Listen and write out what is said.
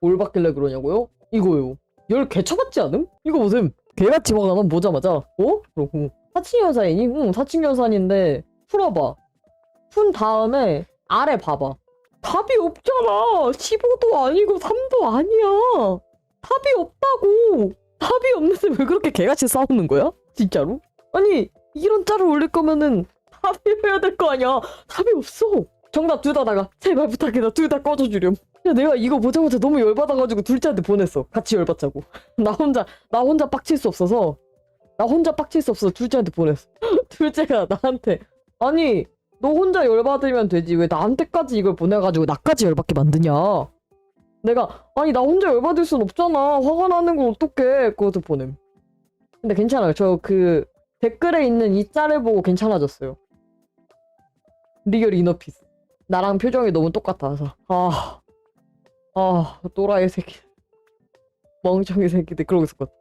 뭘 받길래 그러냐고요? 이거요. 열 개쳐봤지 않음? 이거 보셈. 개같이 화가 난 보자마자 어? 그러고 사칭연산이니? 응 사칭연산인데 풀어봐. 푼 다음에 아래 봐봐. 답이 없잖아. 15도 아니고 3도 아니야. 답이 없다고. 답이 없는데 왜 그렇게 개같이 싸우는 거야? 진짜로? 아니 이런 짤을 올릴 거면은 답이 해야 될 거 아니야. 답이 없어. 정답 둘다 나가. 제발 부탁해. 나 둘 다 꺼줘주렴. 야 내가 이거 보자마자 너무 열받아가지고 둘째한테 보냈어. 같이 열받자고. 나 혼자 나 혼자 빡칠 수 없어서 나 혼자 빡칠 수 없어서 둘째한테 보냈어. 둘째가 나한테 아니 너 혼자 열받으면 되지 왜 나한테까지 이걸 보내가지고 나까지 열받게 만드냐. 내가 아니 나 혼자 열받을 순 없잖아. 화가 나는 걸 어떡해. 그것도 보냄. 근데 괜찮아요. 저 그 댓글에 있는 이 짤을 보고 괜찮아졌어요. 리얼 이너피스. 나랑 표정이 너무 똑같아서. 아, 아, 또라이 새끼. 멍청이 새끼들 그러고 있었거든.